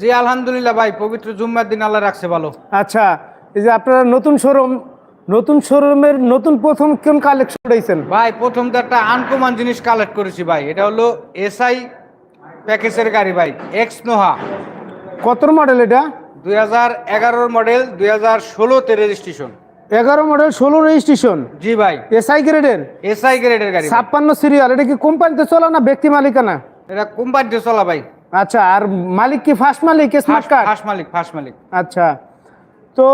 জি আলহামদুলিল্লাহ ভাই পবিত্র জুম্মার দিন আল্লাহ রাখছে ভালো। আচ্ছা এই যে আপনারা নতুন শোরুম নতুন শোরুমের নতুন প্রথম কোন কালেকশন উঠাইছেন ভাই প্রথম তো একটা আনকমন জিনিস কালেক্ট করেছি ভাই এটা হলো এসআই প্যাকেজের গাড়ি ভাই এক্স নোহা। কত মডেল এটা? দুই হাজার এগারোর মডেল দুই হাজার ষোলোতে রেজিস্ট্রেশন এগারো মডেল ষোলো রেজিস্ট্রেশন জি ভাই। এসআই গ্রেডের এসআই গ্রেডের গাড়ি ছাপ্পান্ন সিরিয়াল এটা কি কোম্পানিতে চলা না ব্যক্তি মালিকানা? এটা কোম্পানিতে চলা ভাই। আচ্ছা আর মালিক কি ফার্স্ট মালিক স্মার্ট কার্ড ফার্স্ট মালিক ফার্স্ট মালিক। আচ্ছা তো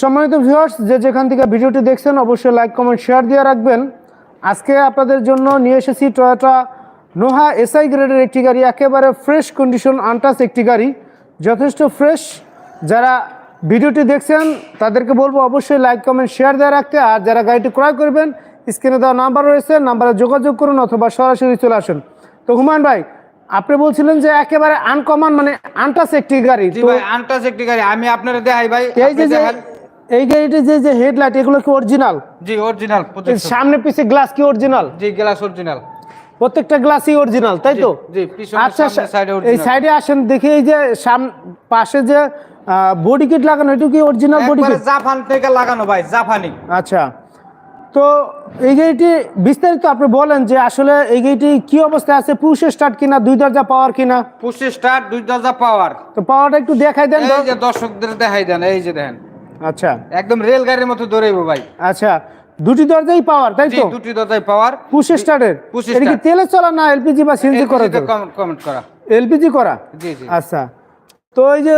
সম্মানিত ভিউয়ার্স যে যেখান থেকে ভিডিওটি দেখছেন অবশ্যই লাইক কমেন্ট শেয়ার দিয়ে রাখবেন। আজকে আপনাদের জন্য নিয়ে এসেছি টয়োটা নোহা এসআই গ্রেডের একটি গাড়ি একেবারে ফ্রেশ কন্ডিশন আনটাস একটি গাড়ি। যথেষ্ট ফ্রেশ যারা ভিডিওটি দেখছেন তাদেরকে বলব অবশ্যই লাইক কমেন্ট শেয়ার দেওয়া রাখতে। আর যারা গাড়িটি ক্রয় করবেন স্ক্রিনে দেওয়া নাম্বার রয়েছে নাম্বারে যোগাযোগ করুন অথবা সরাসরি চলে আসুন। তো হুমায়ুন ভাই আপনি বলছিলেন যে একেবারে আনকমন মানে আনটাস একটি গাড়ি। জি ভাই আনটাস একটি গাড়ি। আমি আপনারা দেখাই ভাই এই যে। এই গাড়িটির যে যে হেডলাইট এগুলো কি অরিজিনাল জি অরিজিনাল সামনে পিছে গ্লাস কি অরিজিনাল জি গ্লাস অরিজিনাল প্রত্যেকটা গ্লাসই অরিজিনাল তাই তো? জি পিছনে আচ্ছা সামনে সাইডে এই সাইডে আসেন দেখি এই যে সাম পাশে যে বডি কিট লাগানো এটা কি অরিজিনাল বডি কিট জাপান থেকে লাগানো ভাই জাপানি। আচ্ছা। তো এই গাড়িটি বিস্তারিত আপনি বলেন যে আসলে এই গাড়িটি কি অবস্থায় আছে পুরুষের স্টার্ট কিনা দুই দরজা পাওয়ার কিনা? পুশি স্টার্ট দুই দরজা পাওয়ার। তো পাওয়ারটা একটু দেখাই দেন এই যে দর্শকদের দেখাই দেন এই যে দেখেন। আচ্ছা। একদম রেল গাড়ির মতো দৌড়াইবো ভাই। আচ্ছা দুটি দরজাই পাওয়ার তাই তো? দুটি দরজাই পাওয়ার। পুশ স্টার্টের? কি start। তেলে চলা না এলপিজি বা সিএনজি করা কমেন্ট করা। এলপিজি করা? জি জি। আচ্ছা। তো এই যে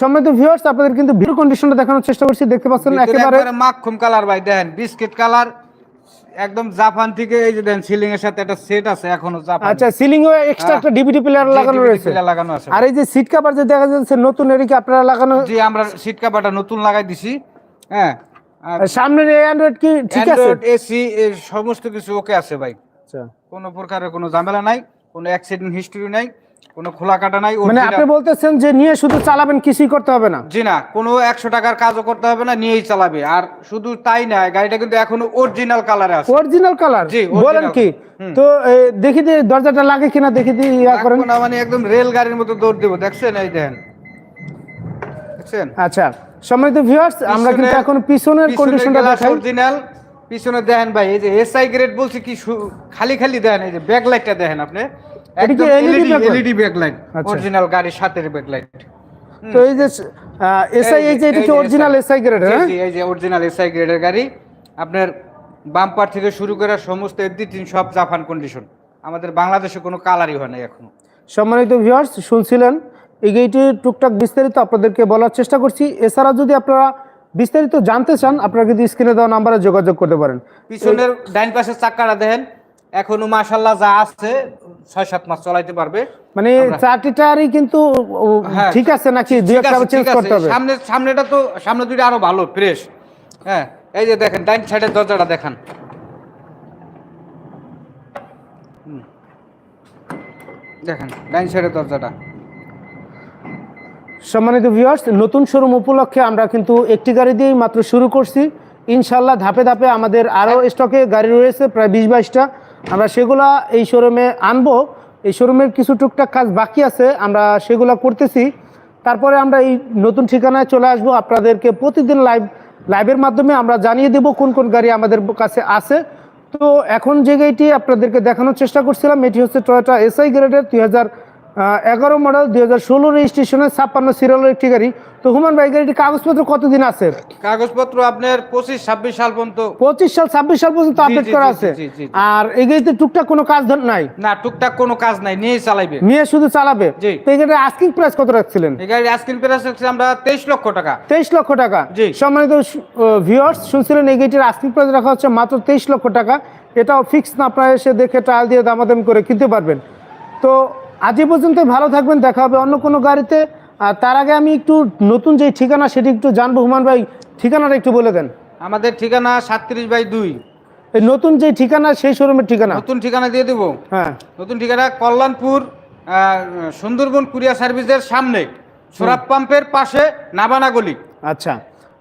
সম্মানিত ভিউয়ার্স আপনাদের কিন্তু ভিডিও কন্ডিশনটা দেখানোর চেষ্টা করছি দেখতে পাচ্ছেন একেবারে মাখন কালার ভাই দেখেন বিস্কিট কালার একদম জাপান থেকে এই যে দেখেন সিলিং এর সাথে একটা সেট আছে এখনও জাপান। আচ্ছা সিলিং এ এক্সট্রা একটা ডিভিডি প্লেয়ার লাগানো রয়েছে। লাগানো আছে। আর এই যে সিট কভার যে দেখা যাচ্ছে নতুন এর কি আপনারা লাগানো জি আমরা সিট কাভারটা নতুন লাগাই দিছি। হ্যাঁ সামনের অ্যান্ড্রয়েড কি ঠিক আছে? অ্যান্ড্রয়েড এসি সমস্ত কিছু ওকে আছে ভাই। আচ্ছা। কোনো প্রকারের কোনো ঝামেলা নাই কোনো অ্যাক্সিডেন্ট হিস্টরি নাই। কোনো খোলা কাটা নাই মানে আপনি বলতেছেন যে নিয়ে শুধু চালাবেন কিছুই করতে হবে না? জি না কোনো একশো টাকার কাজও করতে হবে না নিয়েই চালাবে। আর শুধু তাই না গাড়িটা কিন্তু এখনও অরিজিনাল কালারে আছে। অরিজিনাল কালার জি, বলেন কি? তো দেখি দিয়ে দরজাটা লাগে কিনা দেখি দিয়ে ইয়া করেন। না মানে একদম রেল গাড়ির মতো দৌড় দেবো। দেখছেন? এই দেখেন। দেখছেন? আচ্ছা সম্মানিত ভিউয়ার্স আমরা কিন্তু এখন পিছনের কন্ডিশনটা দেখাই। অরিজিনাল পিছনে দেখেন ভাই এই যে এসআই গ্রেড বলছে কি খালি খালি দেখেন এই যে ব্যাক লাইটটা দেখেন আপনি। এটা কি LED এলইডি ব্যাক। অরিজিনাল গাড়ির সাথে ব্যাক তো এই যে এসআই এই যে এটা কি অরিজিনাল এসআই গ্রেড হ্যাঁ? এই যে অরিজিনাল এসআই গ্রেডের গাড়ি। আপনার বাম্পার থেকে শুরু করে সমস্ত এদিন সব জাপান কন্ডিশন আমাদের বাংলাদেশে কোনো কালারই হয় না এখনও। সম্মানিত ভিউয়ার্স শুনছিলেন? এই গাড়িটির টুকটাক বিস্তারিত আপনাদেরকে বলার চেষ্টা করছি। এছাড়া যদি আপনারা বিস্তারিত জানতে চান আপনারা কিন্তু স্ক্রিনে দেওয়া নাম্বারে যোগাযোগ করতে পারেন। পিছনের ডাইন পাশের চাকাটা দেখেন। এখনও মাশাল্লাহ যা আছে ছয় সাত মাস চলাইতে পারবে। মানে কিন্তু হ্যাঁ, ঠিক আছে নাকি? দুই একটা চেঞ্জ করতে হবে। সামনে সামনেটা তো সামনে দুইটা আরও ভালো ফ্রেশ হ্যাঁ এই যে দেখেন ডাইন সাইডের দরজাটা দেখান। দেখেন ডাইন সাইডের দরজাটা। সম্মানিত ভিউয়ার্স নতুন শোরুম উপলক্ষে আমরা কিন্তু একটি গাড়ি দিয়েই মাত্র শুরু করছি। ইনশাল্লাহ ধাপে ধাপে আমাদের আরও স্টকে গাড়ি রয়েছে প্রায় বিশ বাইশটা। আমরা সেগুলা এই শোরুমে আনব। এই শোরুমের কিছু টুকটাক কাজ বাকি আছে, আমরা সেগুলো করতেছি। তারপরে আমরা এই নতুন ঠিকানায় চলে আসব। আপনাদেরকে প্রতিদিন লাইভ, লাইভের মাধ্যমে আমরা জানিয়ে দেব কোন কোন গাড়ি আমাদের কাছে আছে। তো এখন যে গাড়িটি আপনাদেরকে দেখানোর চেষ্টা করছিলাম, এটি হচ্ছে টয়টা এসআই গ্রেডের দুই হাজার এগারো মডেল দুই হাজার ষোলো রেজিস্ট্রেশনের ছাপ্পান্ন সিরিয়ালের একটি গাড়ি। তো হুমান ভাই গাড়িটি কাগজপত্র কতদিন আছে? কাগজপত্র আপনার পঁচিশ ছাব্বিশ সাল পর্যন্ত। পঁচিশ সাল ছাব্বিশ সাল পর্যন্ত আপডেট করা আছে। আর এই গাড়িতে টুকটাক কোনো কাজ নাই? না টুকটাক কোনো কাজ নাই নিয়ে চালাইবে। নিয়ে শুধু চালাবে? তো এই গাড়ির আস্কিং প্রাইস কত রাখছিলেন? এই গাড়ির আস্কিং প্রাইস হচ্ছে আমরা তেইশ লক্ষ টাকা। তেইশ লক্ষ টাকা। সম্মানিত ভিউয়ার্স শুনছিলেন এই গাড়িটির আস্কিং প্রাইস রাখা হচ্ছে মাত্র তেইশ লক্ষ টাকা। এটাও ফিক্স না আপনারা এসে দেখে ট্রায়াল দিয়ে দামাদাম করে কিনতে পারবেন। তো আজ এই পর্যন্ত ভালো থাকবেন দেখা হবে অন্য কোনো গাড়িতে। আর তার আগে আমি একটু নতুন যে ঠিকানা সেটি একটু জানব। হুমান ভাই ঠিকানাটা একটু বলে দেন। আমাদের ঠিকানা সাতত্রিশ বাই দুই। এই নতুন যে ঠিকানা সেই শোরুমের ঠিকানা। নতুন ঠিকানা দিয়ে দেবো। হ্যাঁ। নতুন ঠিকানা কল্যাণপুর সুন্দরবন কুরিয়া সার্ভিসের সামনে সোরাব পাম্পের পাশে নাবানাগলি আচ্ছা।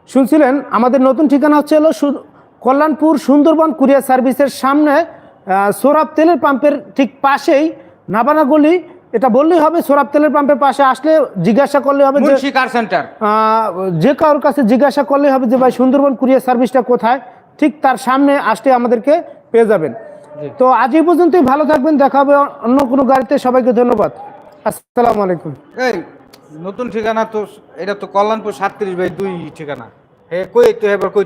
শুনছিলেন আমাদের নতুন ঠিকানা হচ্ছে হলো কল্যাণপুর সুন্দরবন কুরিয়া সার্ভিসের সামনে সোরাব তেলের পাম্পের ঠিক পাশেই নাবানাগলি এটা বললেই হবে সোরাব তেলের পাম্পের পাশে আসলে জিজ্ঞাসা করলে হবে যে সেন্টার যে কারোর কাছে জিজ্ঞাসা করলে হবে যে ভাই সুন্দরবন কুরিয়ার সার্ভিসটা কোথায়? ঠিক তার সামনে আসলে আমাদেরকে পেয়ে যাবেন। তো আজ এই পর্যন্তই ভালো থাকবেন দেখা হবে অন্য কোনো গাড়িতে সবাইকে ধন্যবাদ। আসসালামু আলাইকুম। এই নতুন ঠিকানা তো এটা তো কল্যাণপুর সাতত্রিশ বাই দুই ঠিকানা। হে কই তো এবার কই